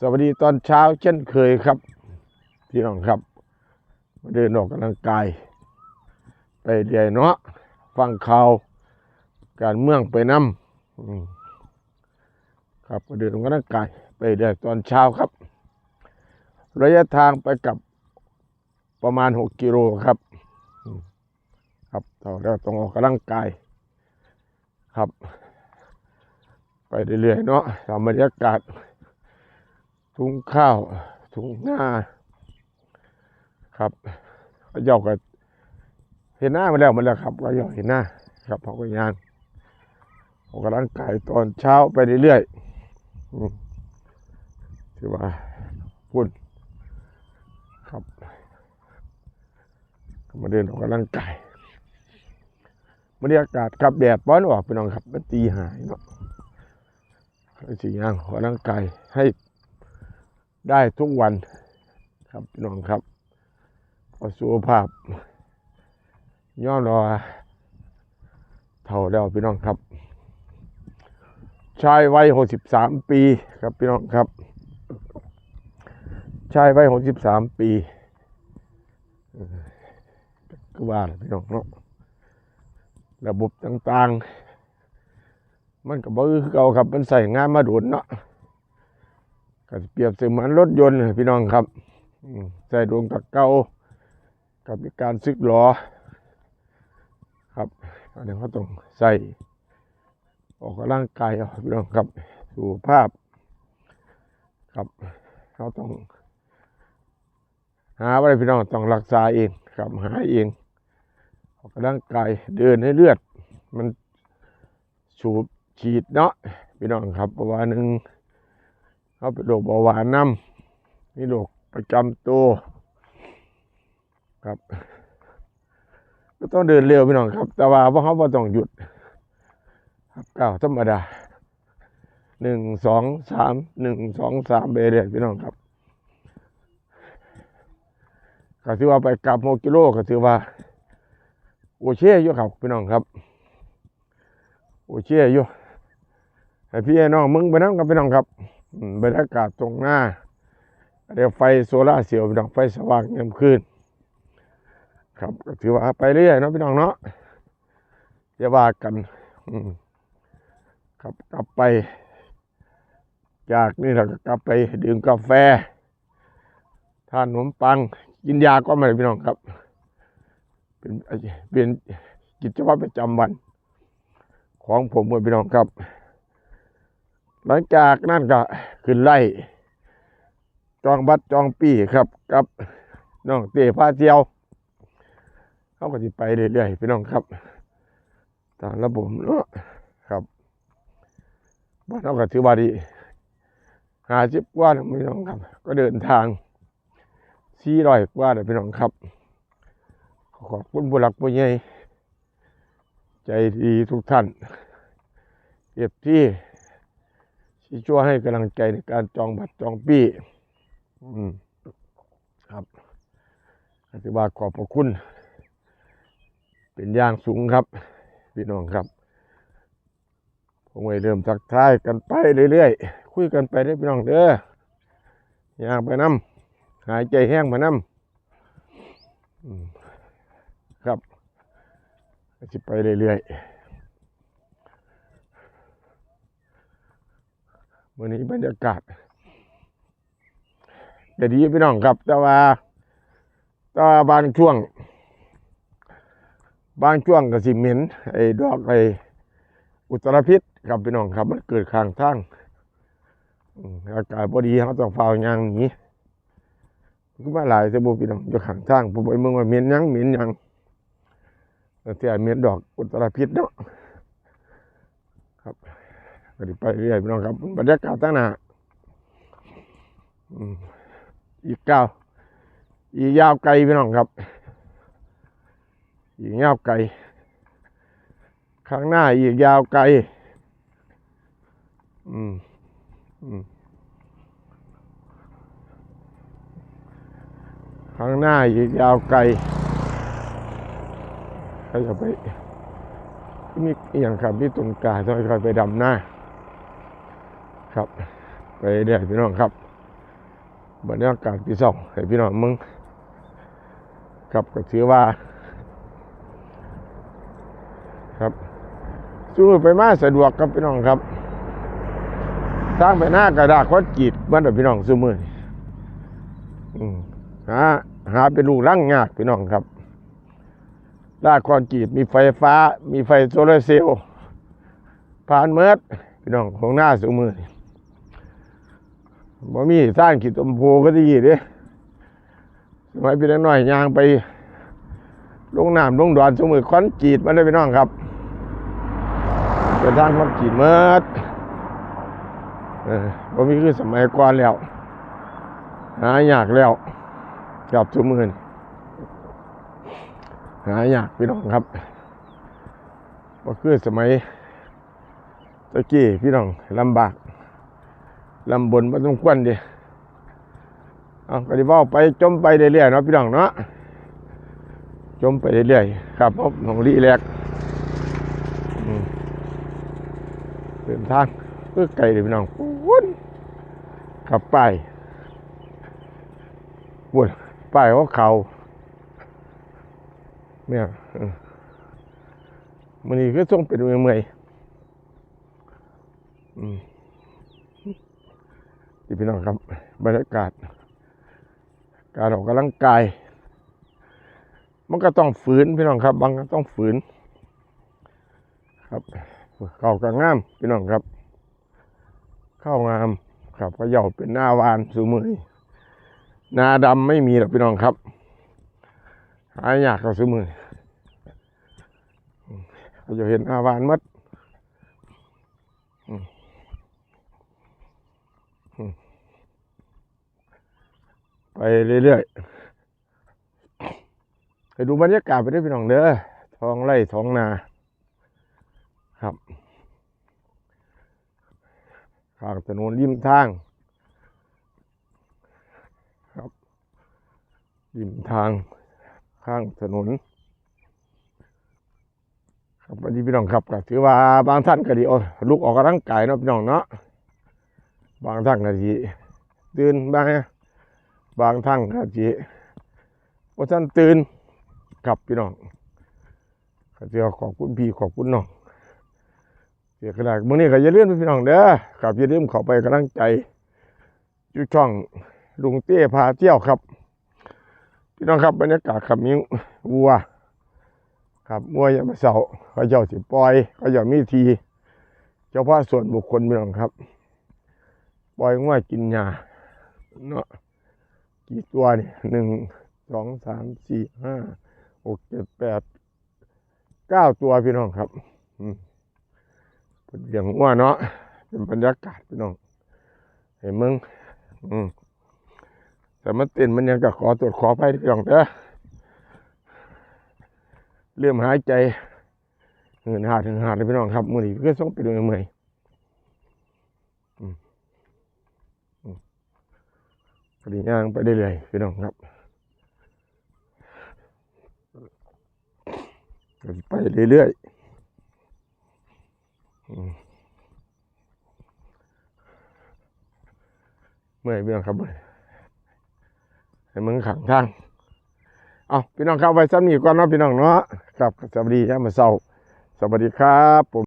สวัสดีตอนเช้าเช่นเคยครับ พี่น้องครับมาเดินออกกำลังกาย ไปเดียเนาะฟังข่าวการเมืองไปน้ำอืมครับมาเดินออกกำลังกายไปเดียตอนเช้าครับ ระยะทางไปกับประมาณหกกิโลครับ ครับเราต้องออกกำลังกายครับ ไปเรื่อยๆเนาะตามบรรยากาศ ถุงข้าวถุงหน้า ครับก็ยอกกันเห็นหน้ามาแล้วมันแล้วครับก็ยอเห็นหน้าครับเขาก็ยานออกกำลังกายตอนเช้าไปเรื่อยๆถือว่าพุ่นครับก็มาเดินออกกำลังกายบรรยากาศครับแดดป้อนออกไปน้องครับมันตีหายเนาะสิ่งอย่างออกกำลังกายให้ ได้ทุกวันครับพี่น้องครับพอสุขภาพ ย่อมรอเท่าแล้วพี่น้องครับ ชายวัยหกสิบสามปีครับพี่น้องครับ ชายวัยหกสิบสามปีก็ว่าพี่น้องเนาะระบบต่างๆ มันก็บ่คือเก่าครับ มันใส่งานมาโดนเนาะ ก็เปรียบเสมือนรถยนต์พี่น้องครับใส่ดวงตะเกากับมีการซึกล้อครับอันนี้เขาต้องใส่ออกกำลังกายเอาพี่น้องครับสุขภาพ ครับเขาต้องหาอะไรพี่น้องต้องรักษาเองครับหาเองออกกำลังกายเดินให้เลือด มันสูบฉีดเนาะพี่น้องครับเพระว่าหนึ่ง เขาเป็นโรคเบาหวานน้ำมีโรคประจำตัวครับก็ต้องเดินเร็วพี่น้องครับ แต่ว่าพวกเขาบ่ต้องหยุด ครับก้าวธรรมดาหนึ่งสองสามหนึ่งสองสามไปเรื่อยพี่น้องครับก็ถือว่าไปกลับโมกิโลก็ถือว่า โอเช่อยู่ครับพี่น้องครับ โอเช่อยู่ให้พี่ให้น้องมึงไปนั่งกับพี่น้องครับ บรรยากาศตรงหน้า เรียกไฟโซล่าเซลล์พี่น้องไฟสว่างเงียบขึ้นครับถือว่าไปเรื่อยเนาะพี่น้องเนาะอย่าว่ากันครับกลับไป จากนี่เราก็กลับไปดื่มกาแฟทานขนมปัง กินยาก็ไม่ได้พี่น้องครับ เป็นเป็นกิจวัตรประจำวัน ของผมเมื่อพี่น้องครับ หลังจากนั่นก็ขึ้นไล่จองบัตรจองปีครับกับน้องเตะพาเที่ยวเขาก็จะไปเรื่อยๆพี่น้องครับตามระบบเนาะครับบ้านเราก็ถือว่าดีหาสิบกว่าพี่น้องครับ ก็เดินทางสี่ร้อยกว่าเลยพี่น้องครับ ขอบคุณบุรักผู้ใหญ่ใจดีทุกท่านเก็บที่ ที่ช่วยให้กำลังใจในการจองบัตรจองปี้อืมครับอธิบายขอบพระคุณ เป็นอย่างสูงครับ พี่น้องครับผมไปเริ่มทักทายกันไปเรื่อยๆ คุยกันไปได้อพี่น้องเด้อยางไปน้ำหายใจแห้งมาน้ำครับจะไปเรื่อยๆ วันนี้บรรยากาศจะดีพี่น้องครับ แต่ว่าแต่ว่าบางช่วง บางช่วงก็สิเหม็นไอ้ดอกไอ้อุตรพิษครับพี่น้องครับ มันเกิดข้างทางอากาศพอดีเขาต้องเฝ้ายางหนีก็มาหลายเสบูพี่น้องอยู่ข้างทางผมไปเมืองว่าเหม็นยังเหม็นยังแต่ที่เหม็นดอกอุตรพิษเนาะครับ ก็ไดิไปเรื่อยพี่น้องครับบรรยากาศตั้งหนาอีกเก้าอีกยาวไกลพี่น้องครับ อีกยาวไกลข้างหน้าอีกยาวไกล อืมอืมข้างหน้าอีกยาวไกลใครจะไปมีอย่างครับพี่ตุนกาต้องคอยไปดำหน้า ครับ ไปเรื่อยพี่น้องครับบรรยากาศพี่สองให้พี่น้องมึงครับก็ถือว่า ครับสู้ไปมาสะดวกครับพี่น้องครับสร้างไปหน้ากระดาษคอนกรีตบ้านพี่น้องซื้อมือนี่อืมหาหาเป็นลูกร่างยากพี่น้องครับลากคอนกรีตมีไฟฟ้า มีไฟโซลาร์เซลล์ผ่านเมิดพี่น้องของหน้าซื้อมือนี่ บ่มีสร้างขีดตมโพก็ดีเด้สมัยเป็นน้อยๆยางไปลงน้ำลงดอนซื้อมือคอนกรีตมาได้พี่น้องครับเป็นทางคอนกรีตเมิดเออบ่มีคือสมัยก่อนแล้วหายากแล้วกับทุกมือนหายากพี่น้องครับบ่คือสมัยตะกี้พี่น้องลำบาก ลำบนบ่ต้องควนดิเอาก็ไดิว่าไปจมไปเรื่อยๆเนาะพี่น้องเนาะจมไปเรื่อยๆครับผมของรีแลกเดินทางเพื่อไกลเลยพี่น้องวุ้นขับไปวุ้นป้ายว่าเขาเนี่ยมันนี่ก็ต้องเป็นเมื่อยๆอืม นี่พี่น้องครับบรรยากาศ การออกกำลังกาย มันก็ต้องฝืนพี่น้องครับ บางก็ต้องฝืน ครับเข้ากับงามพี่น้องครับ เข้างามครับก็เหย่าเป็นหน้าวานสูมือนี้หนาดำไม่มีหรอกพี่น้องครับ หายากกับสูมือเราจะเห็นหน้าวานมัดอืมอืม ไปเรื่อยๆไปดูบรรยากาศไปด้วยพี่น้องเด้อท้องไร่ท้องนา ครับข้างถนนริมทาง ครับริมทาง ข้างถนน ครับวันนี้พี่น้องครับก็ถือว่าบางท่านก็ดีโอ้ลุกออกกำลังกายเนาะพี่น้องเนาะ บางท่านก็ดีตื่นบ้างบางท่านก็ดีว่าท่านตื่นครับพี่น้องก็จะขอบคุณพี่ขอบคุณน้องเสียกระดมื่อนี้ก็อย่าลืมพี่น้องเด้อกับอย่าลืมเข้าไปกำลังใจอยู่ช่องลุงเต้พาเที่ยวครับ พี่น้องครับบรรยากาศขับมิ้ววัว ครับวัวยามมาเสาเขาเจ้าสิปล่อยเขาเจ้ามีทีเฉพาะส่วนบุคคลพี่น้องครับ ปล่อยงัวกินหญ้าเนาะกี่ตัวนี่หนึ่งสองสามสี่ห้าหกเจ็ดแปดเก้าตัวพี่น้องครับอืมเป็นเรื่องว่าเนาะเป็นบรรยากาศพี่น้อง เห็นมึงอืมแต่มันเต้นมันยังก็ขอตรวจขอไปพี่น้องเด้อเริ่มหายใจเงินหาถึงหาเลยพี่น้องครับมือนี้ก็ต้องไปดูเมื่อยอืมอืม ปริย่างไปได้เลยๆพี่น้องครับไปเรื่อยๆเมื่อยพี่น้องครับเมื่อยให้มึงขังทางเอาพี่น้องครับไว้ซ้ำนี้ก่อนเนาะพี่น้องเนาะครับสวัสดีครับมาเศร้าสวัสดีครับผม